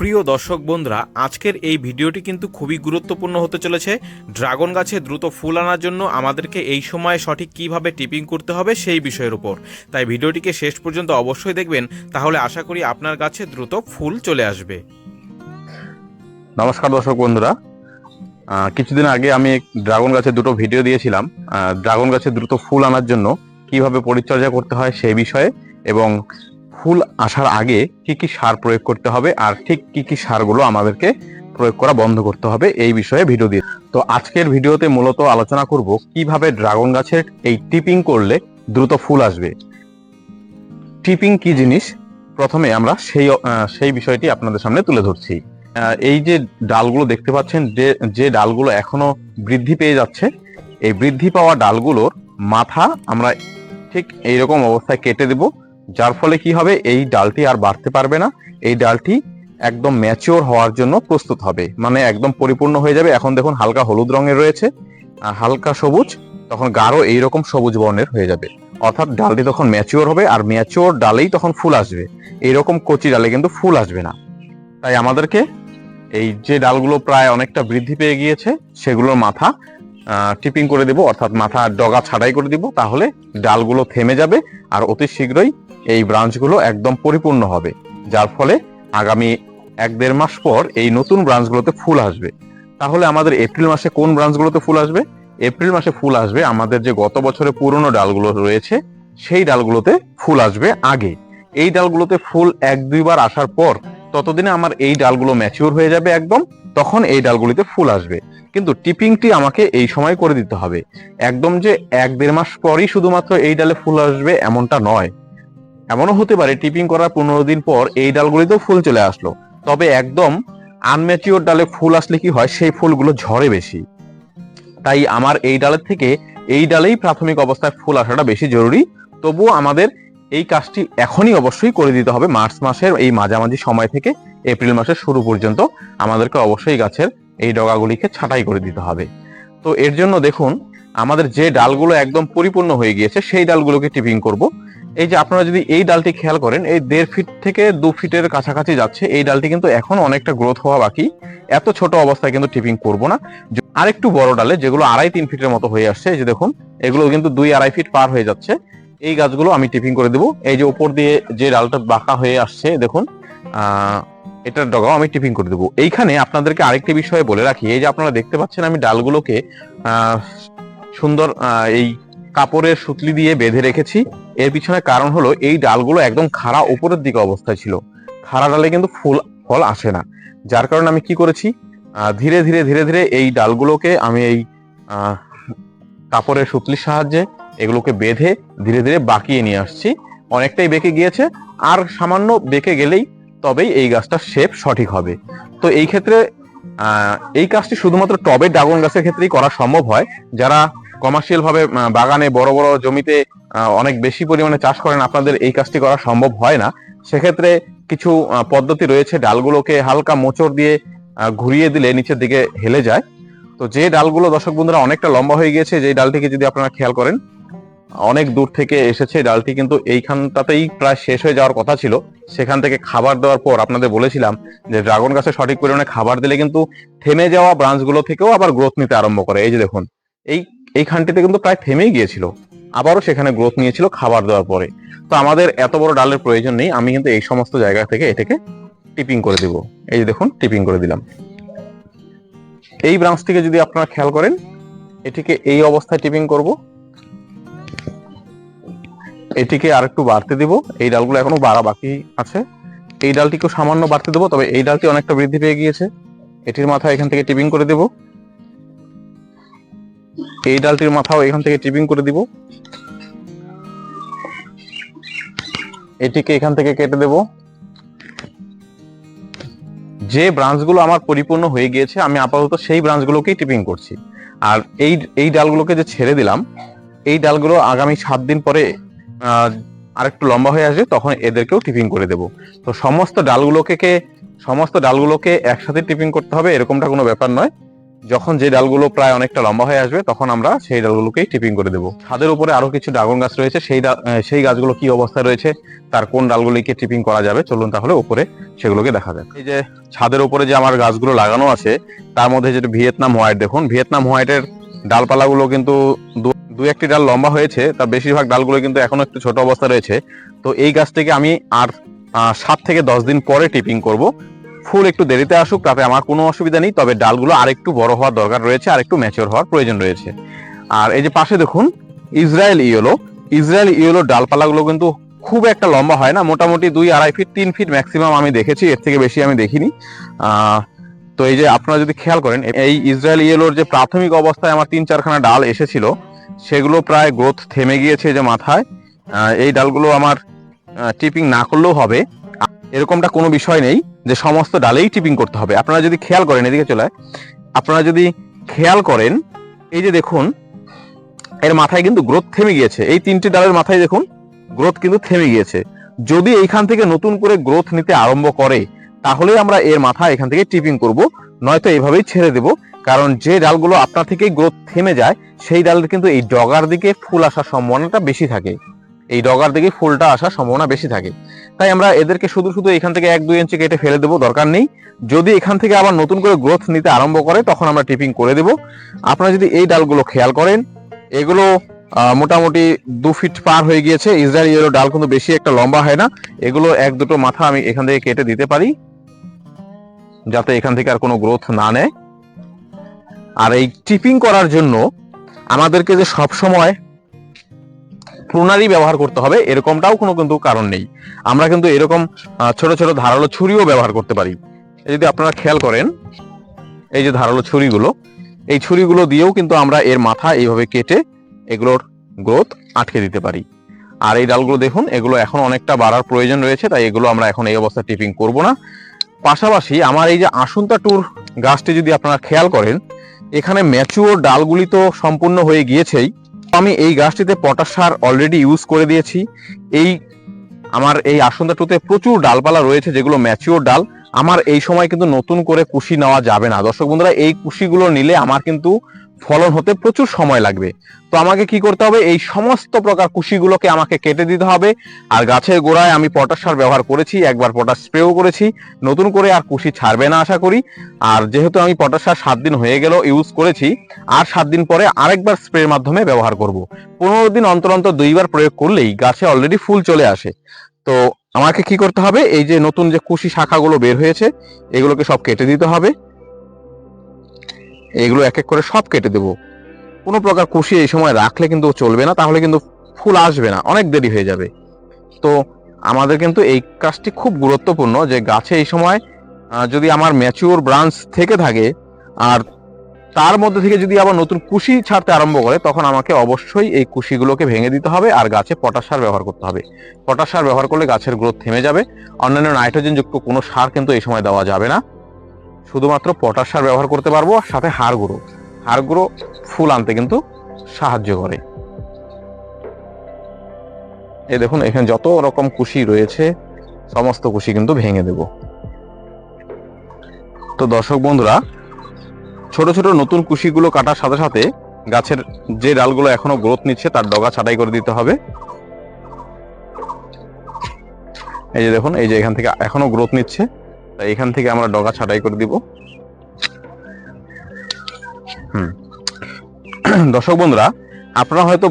প্রিয় দর্শক বন্ধুরা, আজকের এই ভিডিওটি কিন্তু খুবই গুরুত্বপূর্ণ হতে চলেছে। ড্রাগন গাছে দ্রুত ফুল আনার জন্য আমাদেরকে এই সময়ে সঠিক কীভাবে টিপিং করতে হবে সেই বিষয়ের উপর। তাই ভিডিওটিকে শেষ পর্যন্ত অবশ্যই দেখবেন, তাহলে আশা করি আপনার গাছে দ্রুত ফুল চলে আসবে। নমস্কার দর্শক বন্ধুরা। কিছুদিন আগে আমি ড্রাগন গাছে দুটো ভিডিও দিয়েছিলাম। ড্রাগন গাছে দ্রুত ফুল আনার জন্য কীভাবে পরিচর্যা করতে হয় সেই বিষয়ে এবং ফুল আসার আগে কি কি সার প্রয়োগ করতে হবে আর ঠিক কি কি সারগুলো আমাদেরকে প্রয়োগ করা বন্ধ করতে হবে এই বিষয়ে ভিডিও দিয়ে। তো আজকের ভিডিওতে মূলত আলোচনা করব কীভাবে ড্রাগন গাছের এই টিপিং করলে দ্রুত ফুল আসবে। টিপিং কি জিনিস? প্রথমে আমরা সেই সেই বিষয়টি আপনাদের সামনে তুলে ধরছি। এই যে ডালগুলো দেখতে পাচ্ছেন যে যে ডালগুলো এখনও বৃদ্ধি পেয়ে যাচ্ছে, এই বৃদ্ধি পাওয়া ডালগুলোর মাথা আমরা ঠিক এইরকম অবস্থায় কেটে দেব। যার ফলে কি হবে? এই ডালটি আর বাড়তে পারবে না। এই ডালটি একদম ম্যাচিওর হওয়ার জন্য প্রস্তুত হবে। মানে একদম পরিপূর্ণ হয়ে যাবে। এখন দেখুন হালকা হলুদ রঙের রয়েছে। আর হালকা সবুজ, তখন গাঢ় এইরকম সবুজ বর্ণের হয়ে যাবে। অর্থাৎ ডালটি তখন ম্যাচিওর হবে আর ম্যাচিওর ডালেই তখন ফুল আসবে। এইরকম কচি ডালে কিন্তু ফুল আসবে না। তাই আমাদেরকে এই যে ডালগুলো প্রায় অনেকটা বৃদ্ধি পেয়ে গিয়েছে, সেগুলোর মাথা টিপিং করে দেব। অর্থাৎ মাথা ডগা ছাড়াই করে দিব। তাহলে ডালগুলো থেমে যাবে আর অতি শীঘ্রই এই ব্রাঞ্চগুলো একদম পরিপূর্ণ হবে, যার ফলে আগামী এক দেড় মাস পর এই নতুন ব্রাঞ্চগুলোতে ফুল আসবে। তাহলে আমাদের এপ্রিল মাসে কোন ব্রাঞ্চগুলোতে ফুল আসবে? এপ্রিল মাসে ফুল আসবে আমাদের যে গত বছরে পুরনো ডালগুলো রয়েছে, সেই ডালগুলোতে ফুল আসবে আগে। এই ডালগুলোতে ফুল এক দুইবার আসার পর ততদিনে আমার এই ডালগুলো ম্যাচিওর হয়ে যাবে একদম, তখন এই ডালগুলিতে ফুল আসবে। কিন্তু টিপিংটি আমাকে এই সময় করে দিতে হবে। একদম যে এক দেড় মাস পরই শুধুমাত্র এই ডালে ফুল আসবে এমনটা নয়। এমনও হতে পারে টিপিং করার পনেরো দিন পর এই ডালগুলিতেও ফুল চলে আসলো। তবে একদম আনম্যাচিওর ডালে ফুল আসলে কি হয়, সেই ফুলগুলো ঝরে বেশি। তাই আমার এই ডালের থেকে এই ডালেই প্রাথমিক অবস্থায় ফুল আসাটা বেশি জরুরি। তবুও আমাদের এই কাজটি এখনই অবশ্যই করে দিতে হবে। মার্চ মাসের এই মাঝামাঝি সময় থেকে এপ্রিল মাসের শুরু পর্যন্ত আমাদেরকে অবশ্যই গাছের এই ডগাগুলিকে ছাঁটাই করে দিতে হবে। তো এর জন্য দেখুন, আমাদের যে ডালগুলো একদম পরিপূর্ণ হয়ে গিয়েছে, সেই ডালগুলোকে টিপিং করব। এই যে আপনারা যদি এই ডালটি খেয়াল করেন, এই দেড় ফিট থেকে দু ফিটের কাছাকাছি যাচ্ছে, এই ডালটি কিন্তু এখন অনেকটা গ্রোথ হওয়া বাকি। এত ছোট অবস্থায় কিন্তু টিপিং করব না। য- আরেকটু বড় ডালে, যেগুলো আড়াই তিন ফিটের মতো হয়ে আসছে, এই যে দেখুন এগুলো কিন্তু দুই আড়াই ফিট পার হয়ে যাচ্ছে। এই গাছগুলো আমি টিপিং করে দেবো। এই যে উপর দিয়ে যে ডালটা বাঁকা হয়ে আসছে, দেখুন এটার ডগাও আমি টিপিং করে দেবো। এইখানে আপনাদেরকে আরেকটি বিষয়ে বলে রাখি। এই যে আপনারা দেখতে পাচ্ছেন, আমি ডালগুলোকে সুন্দর এই কাপড়ের সুতলি দিয়ে বেঁধে রেখেছি। এর পিছনে কারণ হলো এই ডালগুলো একদম খাড়া উপরের দিকে অবস্থায় ছিল। খাড়া ডালে কিন্তু ফুল, ফল আসে না। যার কারণে আমি কি করেছি? ধীরে ধীরে ধীরে ধীরে এই ডালগুলোকে আমি এই কাপড়ের সুতলির সাহায্যে এগুলোকে বেঁধে ধীরে ধীরে বাঁকিয়ে নিয়ে আসছি। অনেকটাই বেঁকে গিয়েছে। আর সামান্য বেঁকে গেলেই তবেই এই গাছটার শেপ সঠিক হবে। তো এই ক্ষেত্রে এই কাজটি শুধুমাত্র টবের ড্রাগন গাছের ক্ষেত্রেই করা সম্ভব হয়। যারা কমার্শিয়াল ভাবে বাগানে বড় বড় জমিতে অনেক বেশি পরিমাণে চাষ করেন, আপনাদের এই কাজটি করা সম্ভব হয় না। সেক্ষেত্রে কিছু পদ্ধতি রয়েছে, ডালগুলোকে হালকা মোচড় দিয়ে ঘুরিয়ে দিলে নিচের দিকে হেলে যায়। তো যে ডালগুলো, দর্শক বন্ধুরা, অনেকটা লম্বা হয়ে গিয়েছে যে ডালটিকে যদি আপনারা খেয়াল করেন, অনেক দূর থেকে এসেছে ডালটি, কিন্তু এইখানটাতেই প্রায় শেষ হয়ে যাওয়ার কথা ছিল। সেখান থেকে খাবার দেওয়ার পর আপনাদের বলেছিলাম যে, ড্রাগন গাছে সঠিক পরিমাণে খাবার দিলে কিন্তু থেমে যাওয়া ব্রাঞ্চগুলো থেকেও আবার গ্রোথ নিতে আরম্ভ করে। এই যে দেখুন, এই এইখানটিতে কিন্তু প্রায় থেমেই গিয়েছিল। আবারও সেখানে গ্রোথ নিয়েছিল খাবার দেওয়ার পরে। তো আমাদের এত বড় ডালের প্রয়োজন নেই, আমি কিন্তু এই সমস্ত জায়গা থেকে এটাকে টিপিং করে দিব। এই যে দেখুন টিপিং করে দিলাম। এই ব্রাঞ্চটিকে যদি আপনারা খেয়াল করেন, এটিকে এই অবস্থায় টিপিং করব। এটিকে আরেকটু বাড়তে দিব। এই ডালগুলো এখনও বাড়া বাকি আছে। এই ডালটিকেও সামান্য বাড়তে দেবো, তবে এই ডালটি অনেকটা বৃদ্ধি পেয়ে গিয়েছে। এটির মাথা এখান থেকে টিপিং করে দেব। এই ডালটির মাথাও এখান থেকে টিপিং করে দিব। এটিকে এখান থেকে কেটে দেব। যে ব্রাঞ্চগুলো আমার পরিপূর্ণ হয়ে গিয়েছে আমি আপাতত সেই ব্রাঞ্চগুলোকেই টিপিং করছি। আর এই এই ডালগুলোকে যে ছেড়ে দিলাম এই ডালগুলো আগামী সাত দিন পরে আহ, আরেকটু লম্বা হয়ে আসবে তখন এদেরকেও টিপিং করে দেব। তো সমস্ত ডালগুলোকে সমস্ত ডালগুলোকে একসাথে টিপিং করতে হবে এরকমটা কোনো ব্যাপার নয়। যখন যে ডালগুলো প্রায় অনেকটা লম্বা হয়ে আসবে, তখন আমরা সেই ডালগুলোকেই টিপিং করে দেবো। ছাদের উপরে আরও কিছু ড্রাগন গাছ রয়েছে, সেই সেই গাছগুলো কি অবস্থায় রয়েছে, তার কোন ডালগুলিকে টিপিং করা যাবে, চলুন তাহলে উপরে সেগুলোকে দেখা যাক। এই যে ছাদের উপরে যে আমার গাছগুলো লাগানো আছে, তার মধ্যে যেটা ভিয়েতনাম হোয়াইট, দেখুন, ভিয়েতনাম হোয়াইটের ডালপালাগুলো কিন্তু দু একটি ডাল লম্বা হয়েছে, তার বেশিরভাগ ডালগুলো কিন্তু এখনও একটু ছোট অবস্থা রয়েছে। তো এই গাছটিকে আমি আর সাত থেকে দশ দিন পরে টিপিং করব। ফুল একটু দেরিতে আসুক, তাতে আমার কোনো অসুবিধা নেই। তবে ডালগুলো আরেকটু বড় হওয়ার দরকার রয়েছে আর একটু ম্যাচিওর হওয়ার প্রয়োজন রয়েছে। আর এই যে পাশে দেখুন, ইসরায়েল ইয়েলো। ইসরায়েল ইয়েলো ডালপালাগুলো কিন্তু খুব একটা লম্বা হয় না, মোটামুটি দুই আড়াই ফিট তিন ফিট ম্যাক্সিমাম আমি দেখেছি, এর থেকে বেশি আমি দেখিনি। তো এই যে আপনারা যদি খেয়াল করেন, এই ইসরায়েল ইয়েলোর যে প্রাথমিক অবস্থায় আমার তিন চারখানা ডাল এসেছিল, সেগুলো প্রায় গ্রোথ থেমে গিয়েছে যে মাথায়। এই ডালগুলো আমার টিপিং না করলেও হবে। এরকমটা কোনো বিষয় নেই যে সমস্ত ডালেই টিপিং করতে হবে। আপনারা যদি খেয়াল করেন এদিকে চলে আপনারা যদি খেয়াল করেন, এই যে দেখুন, এর মাথায় কিন্তু গ্রোথ থেমে গিয়েছে। এই তিনটি ডালের মাথায় দেখুন গ্রোথ কিন্তু থেমে গিয়েছে। যদি এইখান থেকে নতুন করে গ্রোথ নিতে আরম্ভ করে, তাহলে আমরা এর মাথা এখান থেকে টিপিং করব, নয়তো এভাবেই ছেড়ে দেব। কারণ যে ডালগুলো আপনার থেকেই গ্রোথ থেমে যায়, সেই ডালের কিন্তু এই ডগার দিকে ফুল আসার সম্ভাবনাটা বেশি থাকে। এই ডগার দিকে ফুলটা আসার সম্ভাবনা বেশি থাকে। তাই আমরা এদেরকে শুধু শুধু এখান থেকে এক দুই ইঞ্চি কেটে ফেলে দেবো, দরকার নেই। যদি এখান থেকে আবার নতুন করে গ্রোথ নিতে আরম্ভ করে, তখন আমরা টিপিং করে দেব। আপনারা যদি এই ডালগুলো খেয়াল করেন, এগুলো মোটামুটি দু ফিট পার হয়ে গিয়েছে। ইসরায়েল ইয়েলো ডাল কিন্তু বেশি একটা লম্বা হয় না। এগুলো এক দুটো মাথা আমি এখান থেকে কেটে দিতে পারি, যাতে এখান থেকে আর কোনো গ্রোথ না নেয়। আর এই টিপিং করার জন্য আমাদেরকে যে সব সময় প্রণালী ব্যবহার করতে হবে, এরকমটাও কোনো কিন্তু কারণ নেই। আমরা কিন্তু এরকম ছোট ছোট ধারালো ছুরিও ব্যবহার করতে পারি। যদি আপনারা খেয়াল করেন, এই যে ধারালো ছুরিগুলো, এই ছুরিগুলো দিয়েও কিন্তু আমরা এর মাথা এইভাবে কেটে এগুলোর গ্রোথ আটকে দিতে পারি। আর এই ডালগুলো দেখুন, এগুলো এখন অনেকটা বাড়ার প্রয়োজন রয়েছে, তাই এগুলো আমরা এখন এই অবস্থা টিপিং করব না। পাশাপাশি আমার এই যে আসন্তা টুর গাছটি যদি আপনারা খেয়াল করেন, এখানে ম্যাচুয়ার ডালগুলি তো সম্পূর্ণ হয়ে গিয়েছেই। আমি এই গাছটিতে পটাশ সার অলরেডি ইউজ করে দিয়েছি। এই আমার এই আসন্দা টুতে প্রচুর ডালপালা রয়েছে, যেগুলো ম্যাচিওর ডাল। আমার এই সময় কিন্তু নতুন করে কুশি নেওয়া যাবে না। দর্শক বন্ধুরা, এই কুশিগুলো নিলে আমার কিন্তু ফলন হতে প্রচুর সময় লাগবে। তো আমাকে কি করতে হবে? এই সমস্ত প্রকার কুশিগুলোকে আমাকে কেটে দিতে হবে। আর গাছের গোড়ায় আমি পটাশ সার ব্যবহার করেছি, একবার পটাশ স্প্রেও করেছি। নতুন করে আর কুশি ছাড়বে না আশা করি। আর যেহেতু আমি পটাশ সার সাত দিন হয়ে গেল ইউজ করেছি, আর সাত দিন পরে আরেকবার স্প্রের মাধ্যমে ব্যবহার করব। পনেরো দিন অন্তর অন্তর দুইবার প্রয়োগ করলেই গাছে অলরেডি ফুল চলে আসে। তো আমাকে কি করতে হবে? এই যে নতুন যে কুশি শাখাগুলো বের হয়েছে, এগুলোকে সব কেটে দিতে হবে। এগুলো এক এক করে সব কেটে দেব। কোনো প্রকার কুশি এই সময় রাখলে কিন্তু চলবে না, তাহলে কিন্তু ফুল আসবে না, অনেক দেরি হয়ে যাবে। তো আমাদের কিন্তু এই কাজটি খুব গুরুত্বপূর্ণ যে গাছে এই সময় যদি আমার ম্যাচিওর ব্রাঞ্চ থেকে থাকে, আর তার মধ্যে থেকে যদি আবার নতুন কুশি ছাড়তে আরম্ভ করে, তখন আমাকে অবশ্যই এই কুশিগুলোকে ভেঙে দিতে হবে, আর গাছে পটাশ সার ব্যবহার করতে হবে। পটাশ সার ব্যবহার করলে গাছের গ্রোথ থেমে যাবে। অন্যান্য নাইট্রোজেন যুক্ত কোনো সার কিন্তু এই সময় দেওয়া যাবে না। শুধুমাত্র পটাশ সার ব্যবহার করতে পারব, আর সাথে হাড় গুঁড়ো। হাড় গুঁড়ো ফুল আনতে কিন্তু সাহায্য করে। এই দেখুন, এখানে যত রকম কুশি রয়েছে, সমস্ত কুশি কিন্তু ভেঙে দেব। তো দর্শক বন্ধুরা, ছোট ছোট নতুন কুশিগুলো কাটার সাথে সাথে গাছের যে ডালগুলো এখনও গ্রোথ নিচ্ছে, তার ডগা ছাঁটাই করে দিতে হবে। এই যে দেখুন, এই যে এখান থেকে এখনও গ্রোথ নিচ্ছে। এখান থেকে আমরা ডগা ছাঁটাই করে দিব। হুম। দর্শক বন্ধুরা, আপনারা হয়তো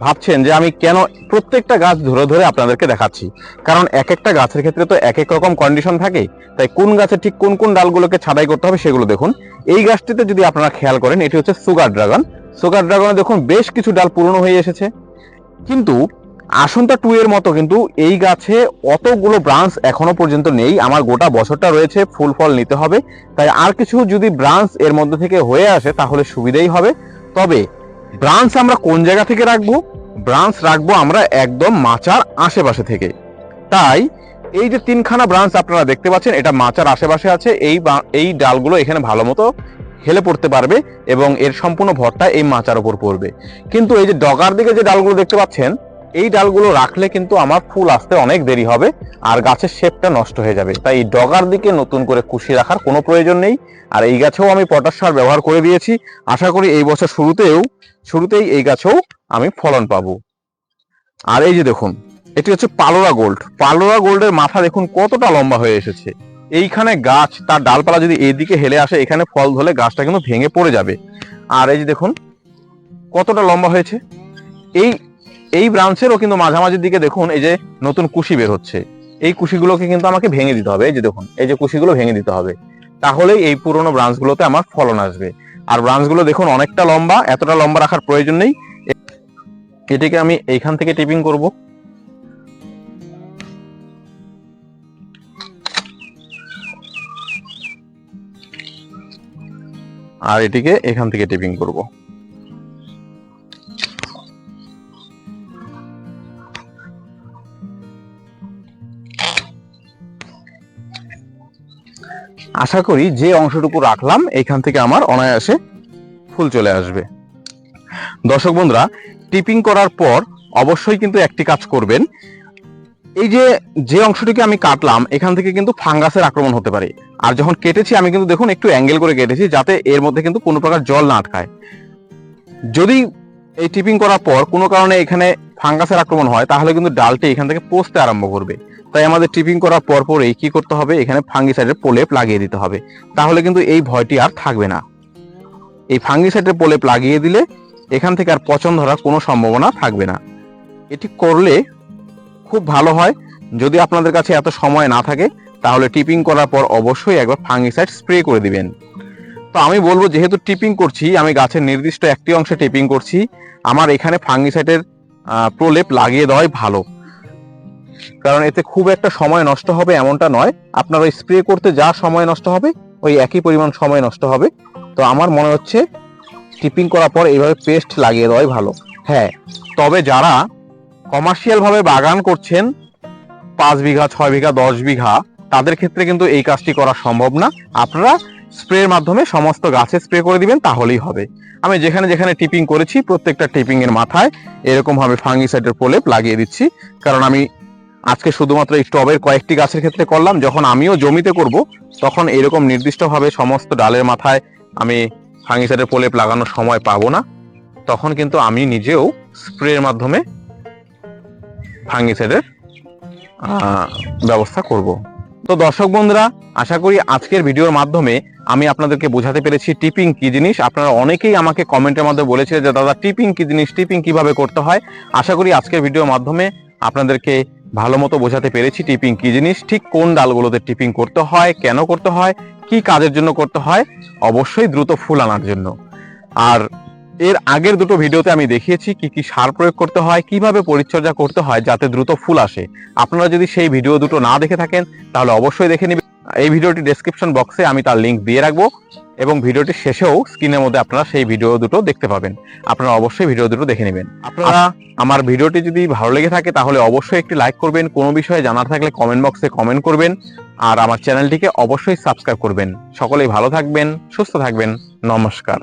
ভাবছেন যে আমি কেন প্রত্যেকটা গাছ ধরে ধরে আপনাদেরকে দেখাচ্ছি? কারণ এক একটা গাছের ক্ষেত্রে তো এক এক রকম কন্ডিশন থাকে। তাই কোন গাছে ঠিক কোন কোন ডালগুলোকে ছাঁটাই করতে হবে সেগুলো দেখুন। এই গাছটিতে যদি আপনারা খেয়াল করেন, এটি হচ্ছে সুগার ড্রাগন সুগার ড্রাগনে দেখুন বেশ কিছু ডাল পুরনো হয়ে এসেছে। কিন্তু আসন্তা টু এর মতো কিন্তু এই গাছে অতগুলো ব্রাঞ্চ এখনও পর্যন্ত নেই। আমার গোটা বছরটা রয়েছে, ফুল ফল নিতে হবে। তাই আর কিছু যদি ব্রাঞ্চ এর মধ্যে থেকে হয়ে আসে, তাহলে সুবিধাই হবে। তবে ব্রাঞ্চ আমরা কোন জায়গা থেকে রাখব? ব্রাঞ্চ রাখব আমরা একদম মাচার আশেপাশে থেকে। তাই এই যে তিনখানা ব্রাঞ্চ আপনারা দেখতে পাচ্ছেন, এটা মাচার আশেপাশে আছে। এই এই ডালগুলো এখানে ভালো মতো হেলে পড়তে পারবে এবং এর সম্পূর্ণ ভরটা এই মাচার উপর পড়বে। কিন্তু এই যে ডগার দিকে যে ডালগুলো দেখতে পাচ্ছেন এই ডালগুলো রাখলে কিন্তু আমার ফুল আসতে অনেক দেরি হবে আর গাছের শেপটা নষ্ট হয়ে যাবে। তাই এই ডগার দিকে নতুন করে কুশি রাখার কোনো প্রয়োজন নেই। আর এই গাছেও আমি পটাশ সার ব্যবহার করে দিয়েছি। আশা করি এই বছর শুরুতেও, শুরুতেই এই গাছেও আমি ফলন পাবো। আর এই যে দেখুন, এটি হচ্ছে পালোরা গোল্ড। পালোরা গোল্ডের মাথা দেখুন কতটা লম্বা হয়ে এসেছে। এইখানে গাছ, তার ডালপালা যদি এইদিকে হেলে আসে, এখানে ফল ধরলে গাছটা কিন্তু ভেঙে পড়ে যাবে। আর এই যে দেখুন, কতটা লম্বা হয়েছে। এই এই ব্রাঞ্চেরও কিন্তু মাঝামাঝির দিকে দেখুন, এই যে নতুন কুশি বের হচ্ছে। এই কুশিগুলোকে কিন্তু আমাকে ভেঙে দিতে হবে। এই যে দেখুন, এই যে কুশিগুলো ভেঙে দিতে হবে। তাহলেই এই পুরোনো ব্রাঞ্চগুলোতে আমার ফলন আসবে। আর ব্রাঞ্চগুলো দেখুন অনেকটা লম্বা, এতটা লম্বা রাখার প্রয়োজন নেই। এটিকে আমি এইখান থেকে টিপিং করব। আর এটিকে এখান থেকে টিপিং করব। আশা করি যে অংশটুকু রাখলাম এইখান থেকে আমার অনায়াসে ফুল চলে আসবে। দর্শক বন্ধুরা, টিপিং করার পর অবশ্যই কিন্তু একটি কাজ করবেন। এই যে যে অংশটিকে আমি কাটলাম, এখান থেকে কিন্তু ফাঙ্গাসের আক্রমণ হতে পারে। আর যখন কেটেছি, আমি কিন্তু দেখুন, একটু অ্যাঙ্গেল করে কেটেছি, যাতে এর মধ্যে কিন্তু কোনো প্রকার জল না আটকায়। যদি এই টিপিং করার পর কোনো কারণে এখানে ফাঙ্গাসের আক্রমণ হয়, তাহলে কিন্তু ডালটি এখান থেকে পচতে আরম্ভ করবে। তাই আমাদের টিপিং করার পর পরেই কি করতে হবে? এখানে ফাঙ্গিসাইডের প্রলেপ লাগিয়ে দিতে হবে। তাহলে কিন্তু এই ভয়টি আর থাকবে না। এই ফাঙ্গিসাইডের প্রলেপ লাগিয়ে দিলে এখান থেকে আর পচন ধরার কোনো সম্ভাবনা থাকবে না। এটি করলে খুব ভালো হয়। যদি আপনাদের কাছে এত সময় না থাকে, তাহলে টিপিং করার পর অবশ্যই একবার ফাঙ্গিসাইড স্প্রে করে দিবেন। তো আমি বলব, যেহেতু টিপিং করছি, আমি গাছের নির্দিষ্ট একটি অংশে টিপিং করছি, আমার এখানে ফাঙ্গিসাইডের প্রলেপ লাগিয়ে দেওয়াই ভালো। কারণ এতে খুব একটা সময় নষ্ট হবে এমনটা নয়। আপনার ওই স্প্রে করতে যা সময় নষ্ট হবে, ওই একই পরিমাণ সময় নষ্ট হবে। তো আমার মনে হচ্ছে টিপিং করার পর এইভাবে পেস্ট লাগিয়ে দেওয়াই ভালো। হ্যাঁ তবে যারা কমার্শিয়াল ভাবে বাগান করছেন, পাঁচ বিঘা, ছয় বিঘা, দশ বিঘা, তাদের ক্ষেত্রে কিন্তু এই কাজটি করা সম্ভব না। আপনারা স্প্রের মাধ্যমে সমস্ত গাছে স্প্রে করে দিবেন, তাহলেই হবে। আমি যেখানে যেখানে টিপিং করেছি, প্রত্যেকটা টিপিং এর মাথায় এরকম ভাবে ফাঙ্গিসাইডের প্রলেপ লাগিয়ে দিচ্ছি। কারণ আমি আজকে শুধুমাত্র এই টবের কয়েকটি গাছের ক্ষেত্রে করলাম। যখন আমিও জমিতে করব, তখন এরকম নির্দিষ্টভাবে সমস্ত ডালের মাথায় আমি ফাঙ্গিসাইডের প্রলেপ লাগানোর সময় পাবো না। তখন কিন্তু আমি নিজেও স্প্রের মাধ্যমে ফাঙ্গিসাইডের ব্যবস্থা করব। তো দর্শক বন্ধুরা, আশা করি আজকের ভিডিওর মাধ্যমে আমি আপনাদেরকে বোঝাতে পেরেছি টিপিং কি জিনিস। আপনারা অনেকেই আমাকে কমেন্টের মধ্যে বলেছিলেন যে, দাদা, টিপিং কি জিনিস? টিপিং কীভাবে করতে হয়? আশা করি আজকের ভিডিওর মাধ্যমে আপনাদেরকে ভালো মতো বোঝাতে পেরেছি টিপিং কি জিনিস, ঠিক কোন ডালগুলোতে টিপিং করতে হয়, কেন করতে হয়, কি কাজের জন্য করতে হয়, অবশ্যই দ্রুত ফুল আনার জন্য। আর এর আগের দুটো ভিডিওতে আমি দেখিয়েছি কি কি সার প্রয়োগ করতে হয়, কীভাবে পরিচর্যা করতে হয় যাতে দ্রুত ফুল আসে। আপনারা যদি সেই ভিডিও দুটো না দেখে থাকেন, তাহলে অবশ্যই দেখে নেবেন। এই ভিডিওটি ডেসক্রিপশন বক্সে আমি তার লিংক দিয়ে রাখব। এবং ভিডিওটি শেষেও স্ক্রিনের মধ্যে আপনারা সেই ভিডিও দুটো দেখতে পাবেন। আপনারা অবশ্যই ভিডিও দুটো দেখে নেবেন। আপনারা আমার ভিডিওটি যদি ভালো লেগে থাকে তাহলে অবশ্যই একটি লাইক করবেন। কোনো বিষয়ে জানার থাকলে কমেন্ট বক্সে কমেন্ট করবেন। আর আমার চ্যানেলটিকে অবশ্যই সাবস্ক্রাইব করবেন। সকলেই ভালো থাকবেন সুস্থ থাকবেন। নমস্কার।